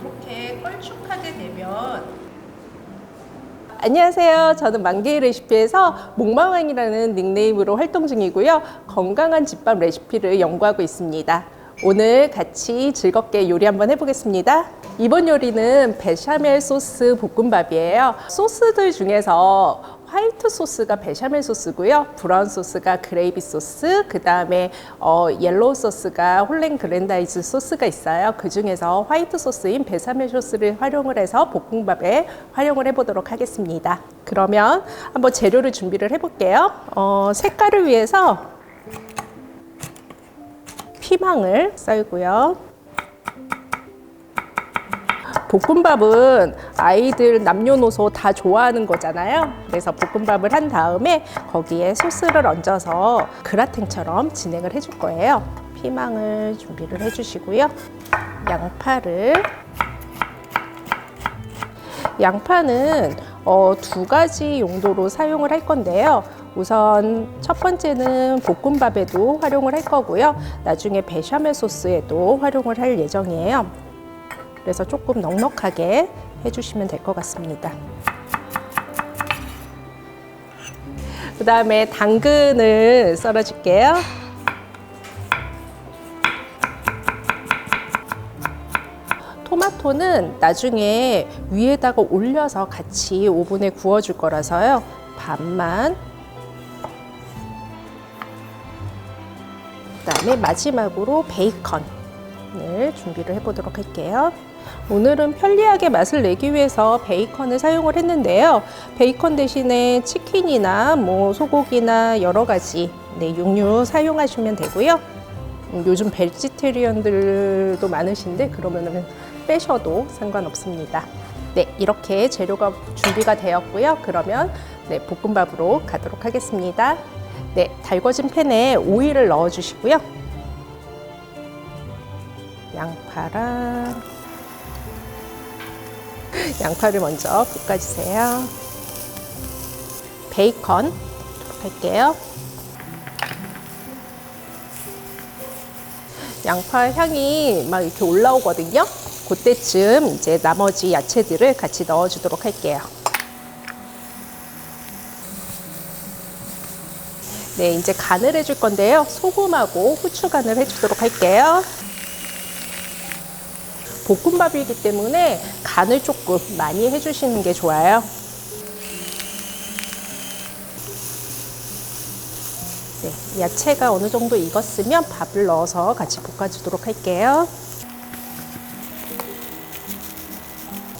이렇게 걸쭉하게 되면 안녕하세요. 저는 만개의 레시피에서 목마왕이라는 닉네임으로 활동 중이고요. 건강한 집밥 레시피를 연구하고 있습니다. 오늘 같이 즐겁게 요리 한번 해보겠습니다. 이번 요리는 베샤멜 소스 볶음밥이에요. 소스들 중에서 화이트 소스가 베샤멜 소스고요. 브라운 소스가 그레이비 소스, 그 다음에 어, 옐로우 소스가 홀렌 그랜다이즈 소스가 있어요. 그 중에서 화이트 소스인 베샤멜 소스를 활용을 해서 볶음밥에 활용을 해보도록 하겠습니다. 그러면 한번 재료를 준비를 해볼게요. 어, 색깔을 위해서 피망을 썰고요. 볶음밥은 아이들 남녀노소 다 좋아하는 거잖아요. 그래서 볶음밥을 한 다음에 거기에 소스를 얹어서 그라탱처럼 진행을 해줄 거예요. 피망을 준비를 해주시고요. 양파를 양파는 어, 두 가지 용도로 사용을 할 건데요. 우선 첫 번째는 볶음밥에도 활용을 할 거고요. 나중에 베샤멜 소스에도 활용을 할 예정이에요. 그래서 조금 넉넉하게 해주시면 될 것 같습니다. 그 다음에 당근을 썰어줄게요. 토마토는 나중에 위에다가 올려서 같이 오븐에 구워줄 거라서요. 반만. 그 다음에 마지막으로 베이컨을 준비를 해보도록 할게요. 오늘은 편리하게 맛을 내기 위해서 베이컨을 사용을 했는데요. 베이컨 대신에 치킨이나 뭐 소고기나 여러 가지 네, 육류 사용하시면 되고요. 음, 요즘 베지테리언들도 많으신데 그러면은 빼셔도 상관없습니다. 네, 이렇게 재료가 준비가 되었고요. 그러면 네, 볶음밥으로 가도록 하겠습니다. 네, 달궈진 팬에 오일을 넣어 주시고요. 양파랑 양파를 먼저 볶아주세요. 베이컨 할게요. 양파 향이 막 이렇게 올라오거든요. 그때쯤 이제 나머지 야채들을 같이 넣어주도록 할게요. 네, 이제 간을 해줄 건데요. 소금하고 후추 간을 해주도록 할게요. 볶음밥이기 때문에 간을 조금 많이 해주시는 게 좋아요. 네, 야채가 어느 정도 익었으면 밥을 넣어서 같이 볶아주도록 할게요.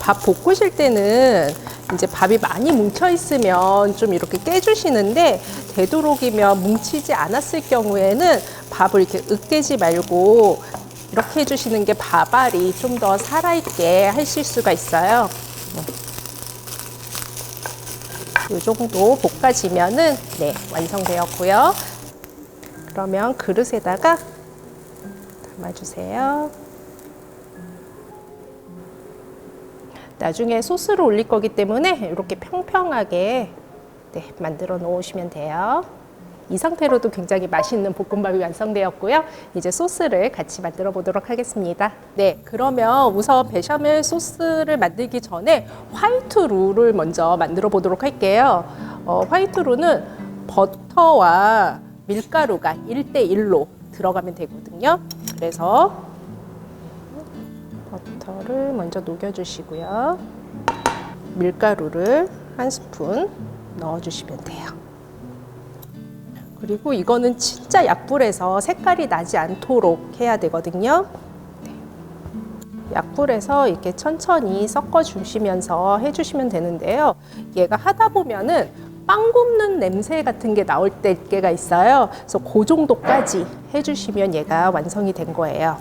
밥 볶으실 때는 이제 밥이 많이 뭉쳐 있으면 좀 이렇게 깨주시는데 되도록이면 뭉치지 않았을 경우에는 밥을 이렇게 으깨지 말고 이렇게 해주시는 게 밥알이 좀 더 살아있게 하실 수가 있어요. 이 정도 볶아지면은 네 완성되었고요. 그러면 그릇에다가 담아주세요. 나중에 소스를 올릴 거기 때문에 이렇게 평평하게 네, 만들어 놓으시면 돼요. 이 상태로도 굉장히 맛있는 볶음밥이 완성되었고요. 이제 소스를 같이 만들어 보도록 하겠습니다. 네, 그러면 우선 베샤멜 소스를 만들기 전에 화이트 룰을 먼저 만들어 보도록 할게요. 어, 화이트 룰은 버터와 밀가루가 1대1로 들어가면 되거든요. 그래서 버터를 먼저 녹여주시고요. 밀가루를 한 스푼 넣어주시면 돼요. 그리고 이거는 진짜 약불에서 색깔이 나지 않도록 해야 되거든요. 네. 약불에서 이렇게 천천히 섞어 주시면서 해주시면 되는데요. 얘가 하다 보면은 빵 굽는 냄새 같은 게 나올 때가 있어요. 그래서 그 정도까지 해주시면 얘가 완성이 된 거예요.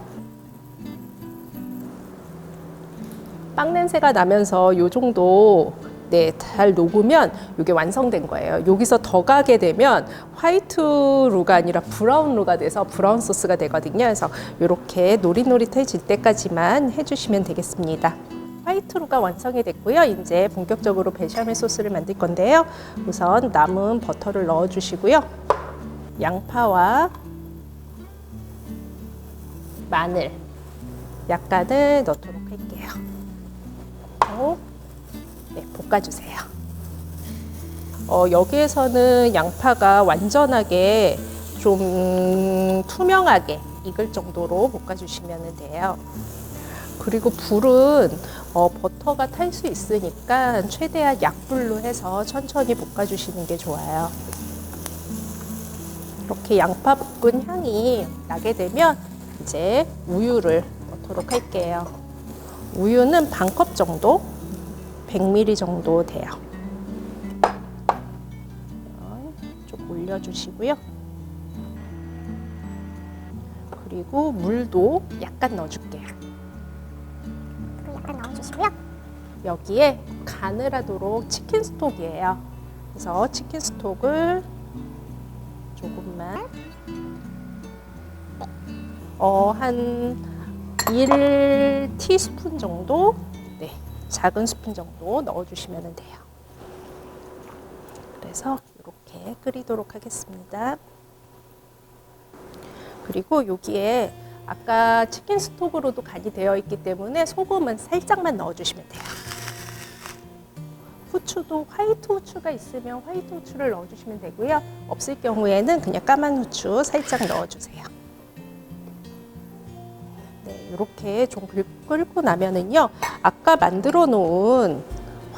빵 냄새가 나면서 요 정도 네, 잘 녹으면 이게 완성된 거예요. 여기서 더 가게 되면 화이트 루가 아니라 브라운 루가 돼서 브라운 소스가 되거든요. 그래서 이렇게 노릿노릿해질 때까지만 해주시면 되겠습니다. 화이트루가 완성이 됐고요. 이제 본격적으로 베샤멜 소스를 만들 건데요. 우선 남은 버터를 넣어 주시고요. 양파와 마늘 약간을 넣도록 할게요. 어, 네, 볶아주세요. 어, 여기에서는 양파가 완전하게 좀 투명하게 익을 정도로 볶아주시면 돼요. 그리고 불은 어, 버터가 탈 수 있으니까 최대한 약불로 해서 천천히 볶아주시는 게 좋아요. 이렇게 양파 볶은 향이 나게 되면 이제 우유를 넣도록 할게요. 우유는 반 컵 정도, 100ml 정도 돼요. 올려주시고요. 그리고 물도 약간 넣어줄게요. 약간 넣어주시고요. 여기에 간을 하도록 치킨 스톡이에요. 그래서 치킨 스톡을 조금만 어, 한 1티스푼 정도 네, 작은 스푼 정도 넣어주시면 돼요. 그래서 끓이도록 하겠습니다. 그리고 여기에 아까 치킨 스톡으로도 간이 되어 있기 때문에 소금은 살짝만 넣어주시면 돼요. 후추도 화이트 후추가 있으면 화이트 후추를 넣어주시면 되고요. 없을 경우에는 그냥 까만 후추 살짝 넣어주세요. 네, 이렇게 좀 끓- 끓고 나면은요, 아까 만들어 놓은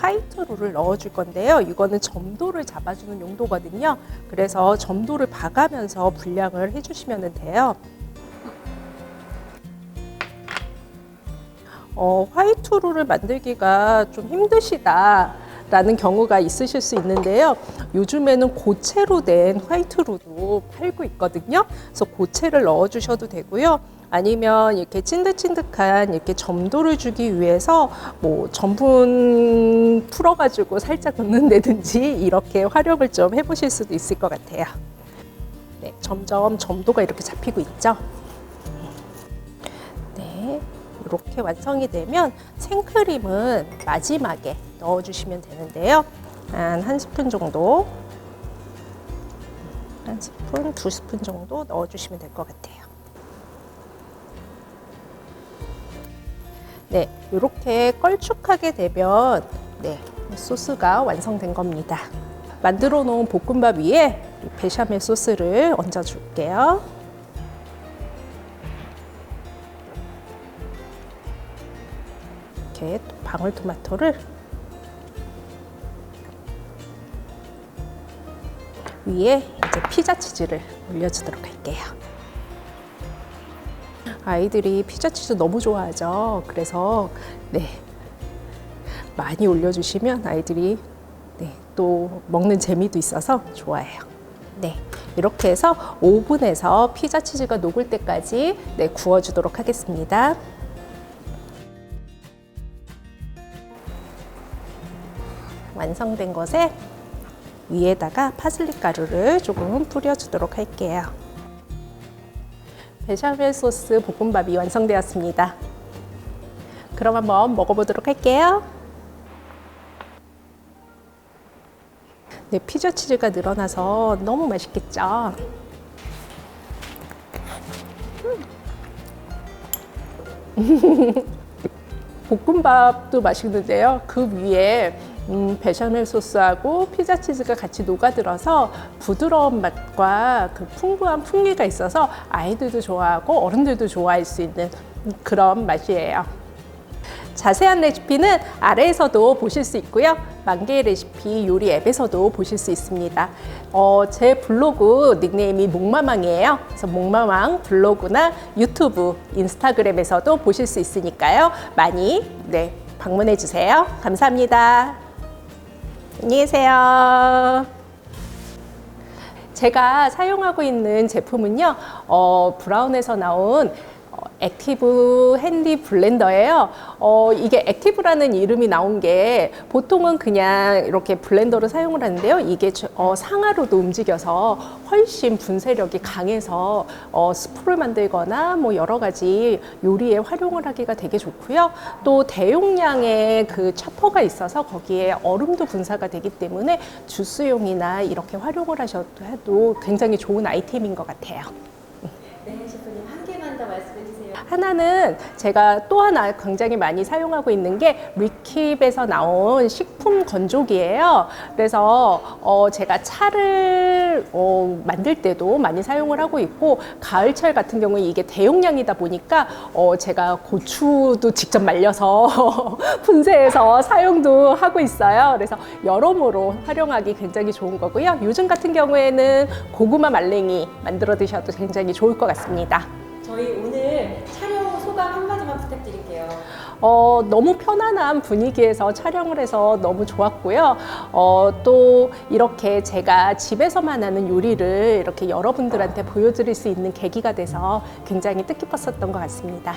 화이트루를 넣어줄 건데요. 이거는 점도를 잡아주는 용도거든요. 그래서 점도를 봐가면서 분량을 해주시면 돼요. 어, 화이트루를 만들기가 좀 힘드시다. 라는 경우가 있으실 수 있는데요. 요즘에는 고체로 된 화이트루도 팔고 있거든요. 그래서 고체를 넣어 주셔도 되고요. 아니면 이렇게 찐득찐득한 이렇게 점도를 주기 위해서 뭐 전분 풀어가지고 살짝 넣는다든지 이렇게 활용을 좀 해보실 수도 있을 것 같아요. 네, 점점 점도가 이렇게 잡히고 있죠. 네, 이렇게 완성이 되면 생크림은 마지막에 넣어주시면 되는데요. 한 한 스푼 정도, 한 스푼, 두 스푼 정도 넣어주시면 될 것 같아요. 네, 이렇게 걸쭉하게 되면 네, 소스가 완성된 겁니다. 만들어 놓은 볶음밥 위에 이 베샤멜 소스를 얹어 줄게요. 이렇게 또 방울토마토를 위에 이제 피자 치즈를 올려주도록 할게요. 아이들이 피자 치즈 너무 좋아하죠. 그래서 네 많이 올려주시면 아이들이 네, 또 먹는 재미도 있어서 좋아해요. 네 이렇게 해서 오븐에서 피자 치즈가 녹을 때까지 네, 구워주도록 하겠습니다. 완성된 것에 위에다가 파슬리 가루를 조금 뿌려주도록 할게요. 베샤멜 소스 볶음밥이 완성되었습니다. 그럼 한번 먹어보도록 할게요. 네, 피자 치즈가 늘어나서 너무 맛있겠죠? 볶음밥도 맛있는데요. 그 위에 음, 베샤멜 소스하고 피자 치즈가 같이 녹아들어서 부드러운 맛과 그 풍부한 풍미가 있어서 아이들도 좋아하고 어른들도 좋아할 수 있는 그런 맛이에요. 자세한 레시피는 아래에서도 보실 수 있고요. 만개의 레시피 요리 앱에서도 보실 수 있습니다. 어, 제 블로그 닉네임이 목마망이에요. 그래서 목마망 블로그나 유튜브, 인스타그램에서도 보실 수 있으니까요. 많이 네, 방문해 주세요. 감사합니다. 안녕히 계세요. 제가 사용하고 있는 제품은요, 어, 브라운에서 나온 어, 액티브 핸디 블렌더예요. 어, 이게 액티브라는 이름이 나온 게 보통은 그냥 이렇게 블렌더를 사용을 하는데요. 이게 저- 어, 상하로도 움직여서 훨씬 분쇄력이 강해서 어, 스프를 만들거나 뭐 여러 가지 요리에 활용을 하기가 되게 좋고요. 또 대용량의 그 처퍼가 있어서 거기에 얼음도 분사가 되기 때문에 주스용이나 이렇게 활용을 하셔도 굉장히 좋은 아이템인 것 같아요. 네, 하나는 제가 또 하나 굉장히 많이 사용하고 있는 게 리킵에서 나온 식품 건조기예요. 그래서 어, 제가 차를 어, 만들 때도 많이 사용을 하고 있고 가을철 같은 경우에 이게 대용량이다 보니까 어, 제가 고추도 직접 말려서 분쇄해서 사용도 하고 있어요. 그래서 여러모로 활용하기 굉장히 좋은 거고요. 요즘 같은 경우에는 고구마 말랭이 만들어 드셔도 굉장히 좋을 것 같습니다. 저희 오늘 촬영 소감 한마디만 부탁드릴게요. 어, 너무 편안한 분위기에서 촬영을 해서 너무 좋았고요. 어, 또 이렇게 제가 집에서만 하는 요리를 이렇게 여러분들한테 보여드릴 수 있는 계기가 돼서 굉장히 뜻깊었었던 것 같습니다.